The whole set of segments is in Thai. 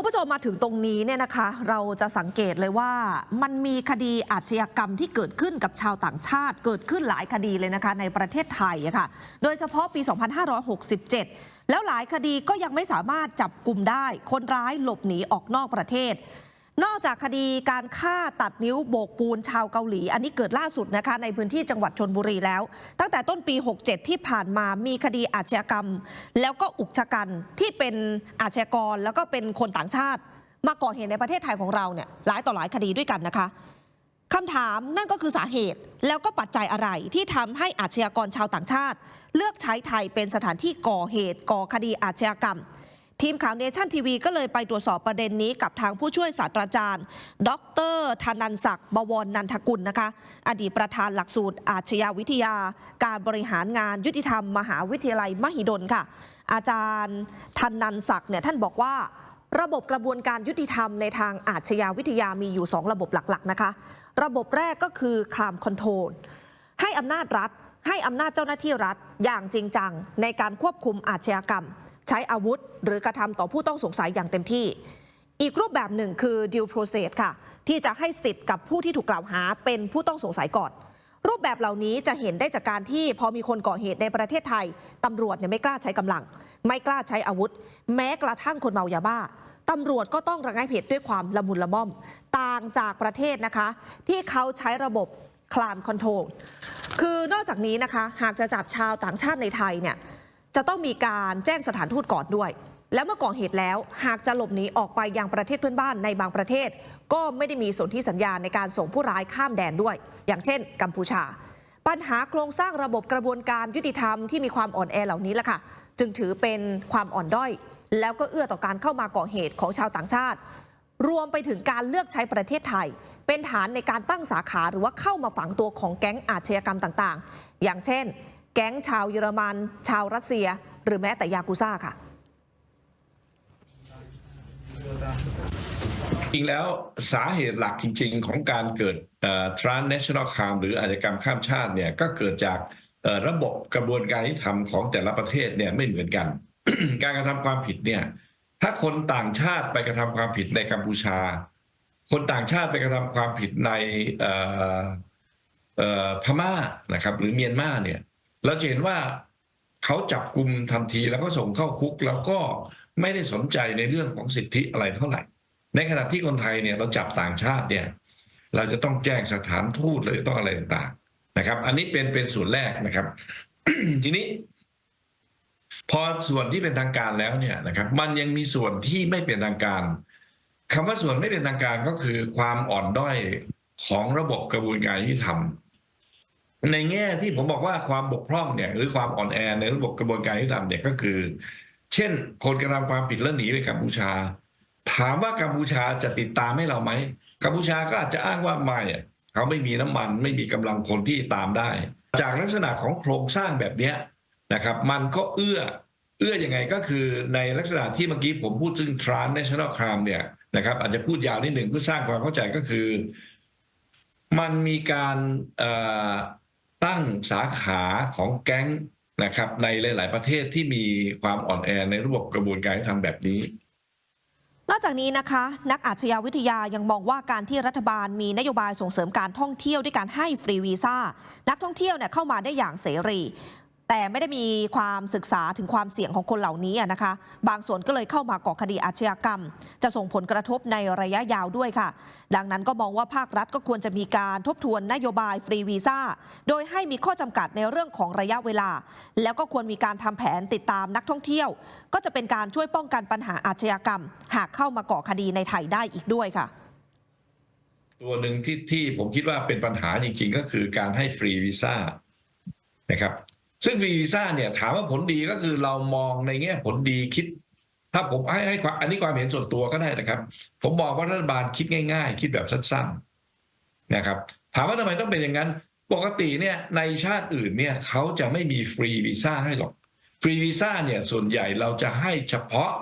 คุณผู้ชมมาถึงตรงนี้เนี่ยนะคะ เราจะสังเกตเลยว่ามันมีคดีอาชญากรรมที่เกิดขึ้นกับชาวต่างชาติ เกิดขึ้นหลายคดีเลยนะคะในประเทศไทยะค่ะ โดยเฉพาะปี 2567 แล้วหลายคดีก็ยังไม่สามารถจับกลุ่มได้ คนร้ายหลบหนีออกนอกประเทศ นอกจากคดีการฆ่าตัดนิ้วโบกปูนชาวเกาหลี อันนี้เกิดล่าสุดนะคะในพื้นที่จังหวัดชนบุรีแล้ว ตั้งแต่ต้นปี 67 ที่ผ่านมามีคดีอาชญากรรม แล้วก็อุกชะกันที่เป็นอาชญากรแล้วก็เป็นคนต่างชาติ มาก่อเหตุในประเทศไทยของเราเนี่ยหลายต่อหลายคดีด้วยกันนะคะคำถามนั่นก็คือสาเหตุแล้วก็ปัจจัยอะไรที่ทำให้อาชญากรชาวต่างชาติ เลือกใช้ไทยเป็นสถานที่ก่อเหตุก่อคดีอาชญากรรม ทีมข่าวเนชั่นทีวีก็เลยไปตรวจสอบประเด็นนี้กับทางผู้ช่วยศาสตราจารย์ ดรธนันศักดิ์บวรนันทกุลนะคะ อดีตประธานหลักสูตร อาชญาวิทยา การบริหารงานยุติธรรม มหาวิทยาลัยมหิดลค่ะ อาจารย์ธนันศักดิ์เนี่ยท่านบอกว่า ระบบกระบวนการยุติธรรมในทางอาชญาวิทยามีอยู่ 2 ระบบหลักๆนะคะ ระบบแรกก็คือคลามคอนโทรลให้อำนาจรัฐ ให้อำนาจเจ้าหน้าที่รัฐอย่างจริงจังในการควบคุมอาชญากรรม ใช้อาวุธ หรือกระทำต่อผู้ต้องสงสัยอย่างเต็มที่ อีกรูปแบบหนึ่งคือ due process ค่ะ ที่จะให้สิทธิ์กับผู้ที่ถูกกล่าวหาเป็นผู้ต้องสงสัยก่อน รูปแบบเหล่านี้จะเห็นได้จากการที่พอมีคนก่อเหตุในประเทศไทยตำรวจเนี่ยไม่กล้าใช้กำลัง ไม่กล้าใช้อาวุธ แม้กระทั่งคนเมายาบ้าตำรวจก็ต้องระงับเหตุด้วยความละมุนละม่อม ต่างจากประเทศนะคะ ที่เขาใช้ระบบคลามคอนโทรลคือนอกจากนี้นะคะ หากจะจับชาวต่างชาติในไทยเนี่ย จะต้องมีการแจ้งสถานทูตก่อนด้วย แล้วเมื่อก่อเหตุแล้วหากจะหลบหนีออกไปยังประเทศเพื่อนบ้านในบางประเทศ ก็ไม่ได้มีสนธิสัญญาในการส่งผู้ร้ายข้ามแดนด้วย อย่างเช่น กัมพูชา ปัญหาโครงสร้างระบบกระบวนการยุติธรรมที่มีความอ่อนแอเหล่านี้แหละค่ะ จึงถือเป็นความอ่อนด้อย แล้วก็เอื้อต่อการเข้ามาก่อเหตุของชาวต่างชาติ รวมไปถึงการเลือกใช้ประเทศไทย เป็นฐานในการตั้งสาขาหรือว่าเข้ามาฝังตัวของแก๊งอาชญากรรมต่าง ๆ อย่างเช่น แก๊งชาวเยอรมัน ชาวรัสเซีย หรือแม้แต่ยากูซ่าค่ะ จริงแล้วสาเหตุหลักจริง ๆ ของการเกิด transnational crime หรืออาชญากรรมข้ามชาติเนี่ยก็เกิดจากระบบกระบวนการยุติธรรมของแต่ละประเทศเนี่ยไม่เหมือนกัน การกระทำความผิดเนี่ยถ้าคนต่างชาติไปกระทำความผิดในกัมพูชา คนต่างชาติไปกระทำความผิดในพม่านะครับ หรือเมียนมาเนี่ย เราจะเห็นว่าเขาจับกลุ่มทันทีแล้วก็ส่งเข้าคุกแล้วก็ไม่ได้สนใจในเรื่องของสิทธิอะไรเท่าไหร่ ในขณะที่คนไทยเนี่ยเราจับต่างชาติเนี่ยเราจะต้องแจ้งสถานทูตเราจะต้องอะไรต่างๆนะครับ อันนี้เป็นเป็นส่วนแรกนะครับ ทีนี้ พอส่วนที่เป็นทางการแล้วเนี่ยนะครับ มันยังมีส่วนที่ไม่เป็นทางการคำว่าส่วนไม่เป็นทางการก็คือความอ่อนด้อยของระบบกระบวนการยุติธรรม ในแง่ที่ผมบอกว่าความบกพร่องเนี่ยหรือความอ่อนแอในระบบกระบวนการยุติธรรมเนี่ยก็คือ เช่น คนกระทำความผิดแล้วหนีไปกัมพูชา ถามว่ากัมพูชาจะติดตามให้เราไหมกัมพูชาก็อาจจะอ้างว่าไม่เขาไม่มีน้ำมันไม่มีกำลังคนที่ตามได้ จากลักษณะของโครงสร้างแบบเนี้ยนะครับ มันก็เอื้อเอื้อยังไงก็คือในลักษณะที่เมื่อกี้ผมพูดถึง transnational crime เนี่ยนะครับ อาจจะพูดยาวนิดหนึ่งเพื่อสร้างความเข้าใจก็คือ มันมีการ ตั้งสาขาของแก๊งนะครับในหลาย ๆ ประเทศที่มีความอ่อนแอในระบบกระบวนการทำแบบนี้ นอกจากนี้นะคะ นักอาชญาวิทยายังมองว่าการที่รัฐบาลมีนโยบายส่งเสริมการท่องเที่ยวด้วยการให้ฟรีวีซ่านักท่องเที่ยวเนี่ยเข้ามาได้อย่างเสรี แต่ไม่ได้มีความศึกษาถึงความเสี่ยงของคนเหล่านี้นะคะ บางส่วนก็เลยเข้ามาก่อคดีอาชญากรรม จะส่งผลกระทบในระยะยาวด้วยค่ะ ดังนั้นก็มองว่าภาครัฐก็ควรจะมีการทบทวนนโยบายฟรีวีซ่า โดยให้มีข้อจำกัดในเรื่องของระยะเวลา แล้วก็ควรมีการทำแผนติดตามนักท่องเที่ยว ก็จะเป็นการช่วยป้องกันปัญหาอาชญากรรม หากเข้ามาก่อคดีในไทยได้อีกด้วยค่ะตัวหนึ่งที่ที่ผมคิดว่าเป็นปัญหาจริงๆ ก็คือการให้ฟรีวีซ่านะครับ ซึ่งฟรีวีซ่าเนี่ยถามว่าผลดีก็คือเรามองในแง่ผลดีคิด ถ้าผมให้ให้ความอันนี้ความเห็นส่วนตัวก็ได้นะครับ ผมมองว่ารัฐบาลคิดง่าย ๆ คิดแบบสั้นๆนะครับ ถามว่าทำไมต้องเป็นอย่างนั้น ปกติเนี่ยในชาติอื่นเนี่ยเขาจะไม่มีฟรีวีซ่าให้หรอกฟรีวีซ่าเนี่ยส่วนใหญ่เราจะให้เฉพาะ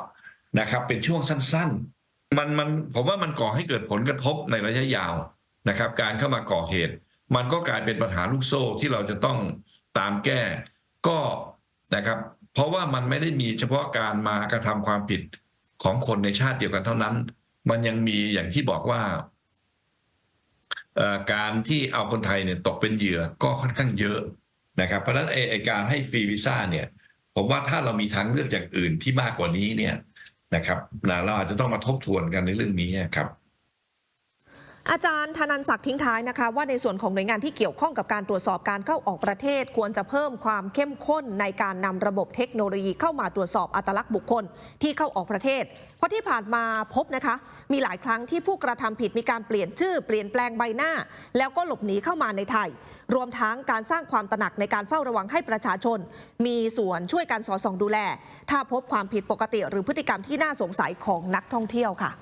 นะครับ เป็นช่วงสั้นๆ มันมันผมว่ามันก่อให้เกิดผลกระทบในระยะยาวนะครับ การเข้ามาก่อเหตุ มันก็กลายเป็นปัญหาลูกโซ่ที่เราจะต้อง ตามแก้ก็นะครับ เพราะว่ามันไม่ได้มีเฉพาะการมากระทำความผิดของคนในชาติเดียวกันเท่านั้น มันยังมีอย่างที่บอกว่าการที่เอาคนไทยเนี่ยตกเป็นเหยื่อก็ค่อนข้างเยอะนะครับ เพราะฉะนั้นไอ้ไอการให้ฟรีวีซ่าเนี่ย ผมว่าถ้าเรามีทางเลือกอย่างอื่นที่มากกว่านี้เนี่ยนะครับเราอาจจะต้องมาทบทวนกันในเรื่องนี้ครับ อาจารย์ธนันศักดิ์ทิ้งท้ายนะคะ ว่าในส่วนของหน่วยงานที่เกี่ยวข้องกับการตรวจสอบการเข้าออกประเทศ ควรจะเพิ่มความเข้มข้นในการนำระบบเทคโนโลยีเข้ามาตรวจสอบอัตลักษณ์บุคคลที่เข้าออกประเทศ เพราะที่ผ่านมาพบนะคะ มีหลายครั้งที่ผู้กระทำผิดมีการเปลี่ยนชื่อเปลี่ยนแปลงใบหน้า แล้วก็หลบหนีเข้ามาในไทย รวมทั้งการสร้างความตระหนักในการเฝ้าระวังให้ประชาชน มีส่วนช่วยการสอดส่องดูแล ถ้าพบความผิดปกติ หรือพฤติกรรมที่น่าสงสัยของนักท่องเที่ยวค่ะ